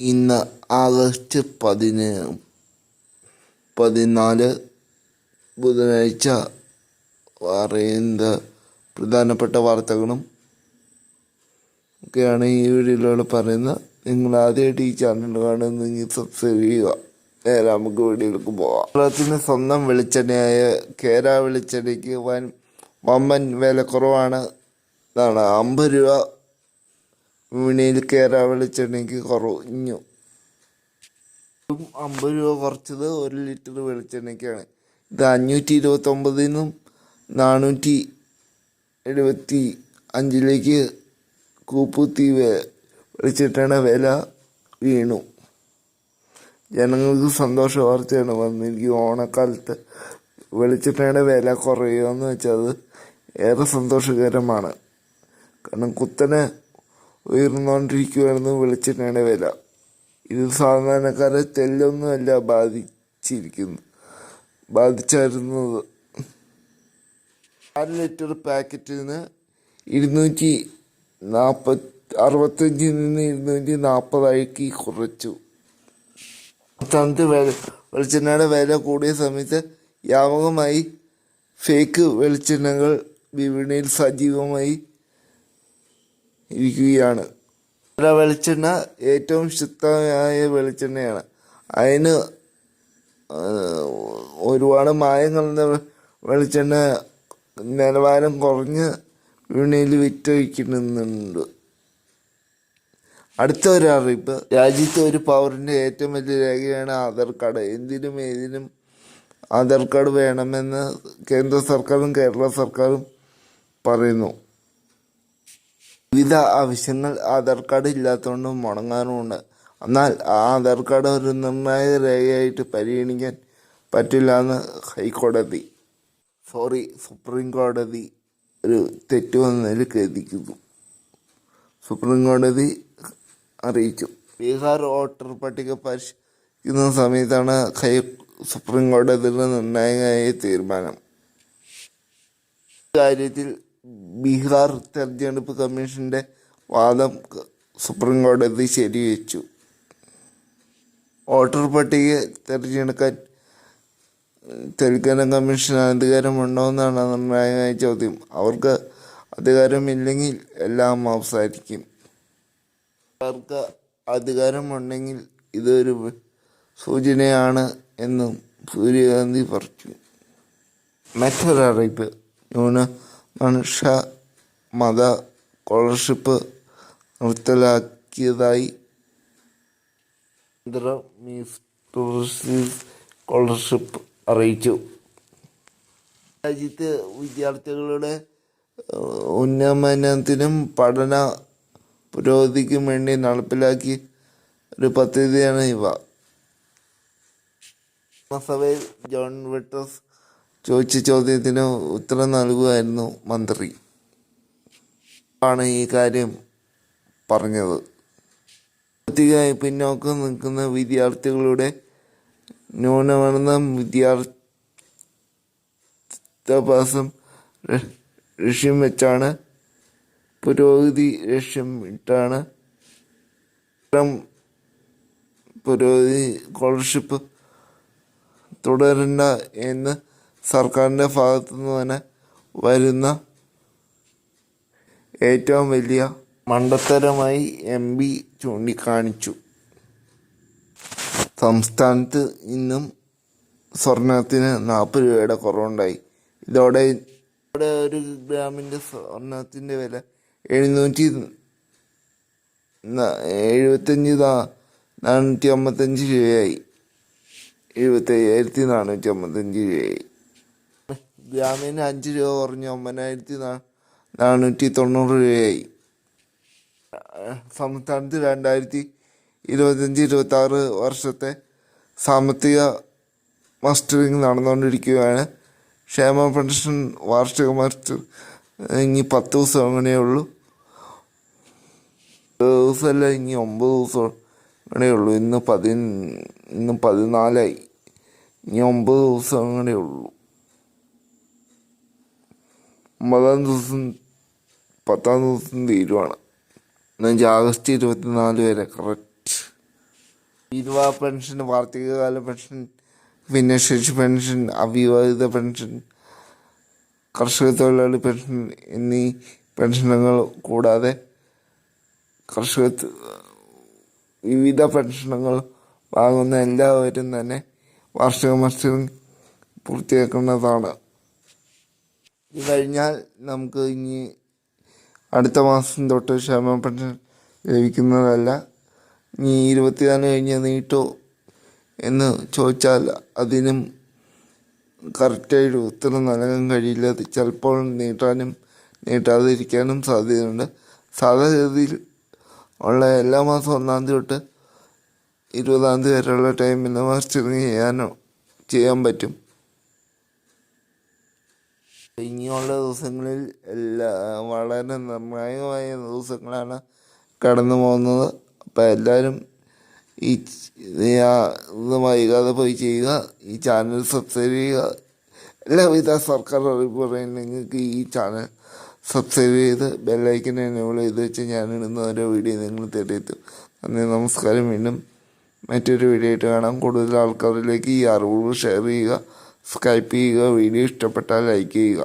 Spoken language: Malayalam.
ഇന്ന് ആഗസ്റ്റ് പതിന് പതിനാല് ബുധനാഴ്ച പറയുന്ന പ്രധാനപ്പെട്ട വാർത്തകളും ഒക്കെയാണ് ഈ വീഡിയോയിലൂടെ പറയുന്നത് നിങ്ങൾ ആദ്യമായിട്ട് ഈ ചാനൽ കാണുന്നെങ്കിൽ സബ്സ്ക്രൈബ് ചെയ്യുക. നേരെ നമുക്ക് വീഡിയോയിലേക്ക് പോവാം. കേരളത്തിന് സ്വന്തം വെളിച്ചെണ്ണയായ കേര വെളിച്ചെണ്ണയ്ക്ക് വൻ വമ്പൻ വില കുറവാണ്. ഇതാണ് അമ്പത് രൂപ വിപണിയിൽ കയറാൻ വെളിച്ചെണ്ണയ്ക്ക് കുറഞ്ഞു. അമ്പത് രൂപ കുറച്ചത് ഒരു ലിറ്റർ വെളിച്ചെണ്ണയ്ക്കാണ്. ഇത് അഞ്ഞൂറ്റി ഇരുപത്തൊമ്പതിൽ നിന്നും നാനൂറ്റി എഴുപത്തി അഞ്ചിലേക്ക് കൂപ്പുത്തി വെളിച്ചെണ്ണയുടെ വില വീണു. ജനങ്ങൾക്ക് സന്തോഷ വാർത്തയാണ് വന്നിരിക്കും ഓണക്കാലത്ത് വെളിച്ചെണ്ണയുടെ വില കുറയുകയെന്ന് വെച്ചാൽ അത് ഏറെ സന്തോഷകരമാണ്. കാരണം കുത്തനെ ഉയർന്നുകൊണ്ടിരിക്കുകയായിരുന്നു വെളിച്ചെണ്ണയുടെ വില. ഇത് സാധാരണക്കാരെ തെല്ലൊന്നുമല്ല ബാധിച്ചിരിക്കുന്നു ബാധിച്ചായിരുന്നത്. അര ലിറ്റർ പാക്കറ്റിന് ഇരുന്നൂറ്റി നാൽപ്പത്തി അറുപത്തഞ്ചിൽ നിന്ന് ഇരുന്നൂറ്റി നാൽപ്പതാക്കി കുറച്ചു. സംസ്ഥാനത്ത് വില വെളിച്ചെണ്ണയുടെ വില കൂടിയ സമയത്ത് വ്യാപകമായി ഫേക്ക് വെളിച്ചെണ്ണകൾ വിപണിയിൽ സജീവമായി ഇരിക്കുകയാണ്. വെളിച്ചെണ്ണ ഏറ്റവും ശുദ്ധമായ വെളിച്ചെണ്ണയാണ്. അതിന് ഒരുപാട് മായം കലർന്ന വെളിച്ചെണ്ണ നിലവാരം കുറഞ്ഞ് വിപണിയിൽ വിറ്റഴിക്കുന്നുണ്ട്. അടുത്ത ഒരു അറിയിപ്പ്. രാജ്യത്തെ ഒരു പൗരന്റെ ഏറ്റവും വലിയ രേഖയാണ് ആധാർ കാർഡ്. എന്തിനും ഏതിനും ആധാർ കാർഡ് വേണമെന്ന് കേന്ദ്ര സർക്കാരും കേരള സർക്കാരും പറയുന്നു. വിവിധ ആവശ്യങ്ങൾ ആധാർ കാർഡ് ഇല്ലാത്തതുകൊണ്ട് മുടങ്ങാറുമുണ്ട് എന്നാൽ ആ ആധാർ കാർഡ് ഒരു നിർണായക രേഖയായിട്ട് പരിഗണിക്കാൻ പറ്റില്ല എന്ന് ഹൈക്കോടതി സോറി സുപ്രീം കോടതി ഒരു തെറ്റ് വന്നതിൽ ഖേദിക്കുന്നു. സുപ്രീം കോടതി അറിയിച്ചു. ബീഹാർ വോട്ടർ പട്ടിക പരിശോധിക്കുന്ന സമയത്താണ് ഹൈ സുപ്രീം കോടതിയുടെ നിർണായകമായ തീരുമാനം. കാര്യത്തിൽ ബീഹാർ തെരഞ്ഞെടുപ്പ് കമ്മീഷന്റെ വാദം സുപ്രീം കോടതി ശരിവെച്ചു. വോട്ടർ പട്ടിക തിരഞ്ഞെടുക്കാൻ തെലുങ്കാന കമ്മീഷൻ അധികാരമുണ്ടോ എന്നാണ് നിർണായകമായ ചോദ്യം. അവർക്ക് അധികാരമില്ലെങ്കിൽ എല്ലാം അവസാനിക്കും അവർക്ക് അധികാരമുണ്ടെങ്കിൽ ഇതൊരു സൂചനയാണ് എന്നും സൂര്യകാന്തി പറഞ്ഞു. മറ്റൊരറിയിപ്പ് ന്യൂനമനുഷ്യ മത സ്കോളർഷിപ്പ് നിർത്തലാക്കിയതായി സ്കോളർഷിപ്പ് അറിയിച്ചു. രാജ്യത്തെ വിദ്യാർത്ഥികളുടെ ഉന്നമനത്തിനും പഠന പുരോഗതിക്കും വേണ്ടി നടപ്പിലാക്കി ഒരു പദ്ധതിയാണ് ഇവ. ജോൺ വിട്ടസ് ചോദിച്ച ചോദ്യത്തിന് ഉത്തരം നൽകുമായിരുന്നു മന്ത്രി. ആണ് ഈ കാര്യം പറഞ്ഞത്. സാമ്പത്തികമായി പിന്നോക്കം നിൽക്കുന്ന വിദ്യാർത്ഥികളുടെ ന്യൂനമർന്ന വിദ്യാഭ്യാസം ല- ലക്ഷ്യം വെച്ചാണ് പുരോഗതി ലക്ഷ്യം ഇട്ടാണ് പുരോഗതി സ്കോളർഷിപ്പ് തുടരണ്ട എന്ന് സർക്കാരിന്റെ ഭാഗത്തു നിന്ന് തന്നെ വരുന്ന ഏറ്റവും വലിയ മണ്ടത്തരമായി എം പി ചൂണ്ടിക്കാണിച്ചു. സംസ്ഥാനത്ത് ഇന്നും സ്വർണത്തിന് നാൽപ്പത് രൂപയുടെ കുറവുണ്ടായി. ഇതോടെ ഇവിടെ ഒരു ഗ്രാമിന്റെ സ്വർണത്തിന്റെ വില എഴുന്നൂറ്റി എഴുപത്തഞ്ച് നാനൂറ്റി അമ്പത്തഞ്ച് രൂപയായി. എഴുപത്തയ്യായിരത്തി നാനൂറ്റി അമ്പത്തഞ്ച് രൂപയായി. ഗ്രാമിന് അഞ്ച് രൂപ കുറഞ്ഞ് ഒമ്പതിനായിരത്തി നാനൂറ്റി തൊണ്ണൂറ് രൂപയായി. സംസ്ഥാനത്ത് രണ്ടായിരത്തി ഇരുപത്തഞ്ച് ഇരുപത്തി ആറ് വർഷത്തെ സാമ്പത്തിക മസ്റ്ററിങ് നടന്നുകൊണ്ടിരിക്കുകയാണ് ക്ഷേമ പെൻഷൻ വാർഷിക മസ്റ്റർ ഇനി പത്ത് ദിവസം അങ്ങനെയേ ഉള്ളൂ. ദിവസമല്ല ഇനി ഒമ്പത് ദിവസം അങ്ങനെ ഉള്ളൂ. ഇന്ന് പതി ഇന്ന് പതിനാലായി. ഇനി ഒമ്പത് ദിവസം അങ്ങനെ ഉള്ളൂ. ഒമ്പതാം ദിവസം പത്താം ദിവസം തീരുവാണ്. എന്നുവെച്ചാൽ ആഗസ്റ്റ് ഇരുപത്തിനാല് വരെ കറക്റ്റ് വിധവാ പെൻഷൻ വാർത്തകാല പെൻഷൻ ഭിന്നശേഷി പെൻഷൻ അവിവാഹിത പെൻഷൻ കർഷക തൊഴിലാളി പെൻഷൻ എന്നീ പെൻഷനുകൾ കൂടാതെ കർഷക വിവിധ പെൻഷനുകൾ വാങ്ങുന്ന എല്ലാവരും തന്നെ വാർഷിക മത്സരം പൂർത്തിയാക്കുന്നതാണ്. ഇത് കഴിഞ്ഞാൽ നമുക്ക് ഇനി അടുത്ത മാസം തൊട്ട് ക്ഷേമ പെൻഷൻ ലഭിക്കുന്നതല്ല. ഇനി ഇരുപത്തിനാല് കഴിഞ്ഞ് നീട്ടോ എന്ന് ചോദിച്ചാൽ അതിനും കറക്റ്റായിട്ട് ഉത്തരം നൽകാൻ കഴിയില്ല. ചിലപ്പോൾ നീട്ടാനും നീട്ടാതിരിക്കാനും സാധ്യതയുണ്ട്. സാധാരണഗതിയിൽ ഉള്ള എല്ലാ മാസം ഒന്നാം തീയതി തൊട്ട് ഇരുപതാം തീയതി വരെയുള്ള ടൈമിൽ മറിച്ചിറങ്ങി ചെയ്യാനോ ചെയ്യാൻ പറ്റും. ഇനിയുള്ള ദിവസങ്ങളിൽ എല്ലാ വളരെ നിർണായകമായ ദിവസങ്ങളാണ് കടന്നു പോകുന്നത്. അപ്പം എല്ലാവരും ഈ ഇത് വൈകാതെ പോയി ചെയ്യുക ഈ ചാനൽ സബ്സ്ക്രൈബ് ചെയ്യുക. എല്ലാവിധ സർക്കാർ അറിയിപ്പ് പറയുന്നത് നിങ്ങൾക്ക് ഈ ചാനൽ സബ്സ്ക്രൈബ് ചെയ്ത് ബെല്ലൈക്കൻ എനേബിൾ ചെയ്ത് വെച്ച് ഞാൻ ഇടുന്ന ഓരോ വീഡിയോ നിങ്ങൾ തേടിയെത്തും. നന്ദി നമസ്കാരം. വീണ്ടും മറ്റൊരു വീഡിയോ ആയിട്ട് കാണാം. കൂടുതൽ ആൾക്കാരിലേക്ക് ഈ അറിവുകൾ ഷെയർ ചെയ്യുക. സ്കൈപ്പ് ചെയ്യുക വീഡിയോ ഇഷ്ടപ്പെട്ടാൽ ലൈക്ക് ചെയ്യുക.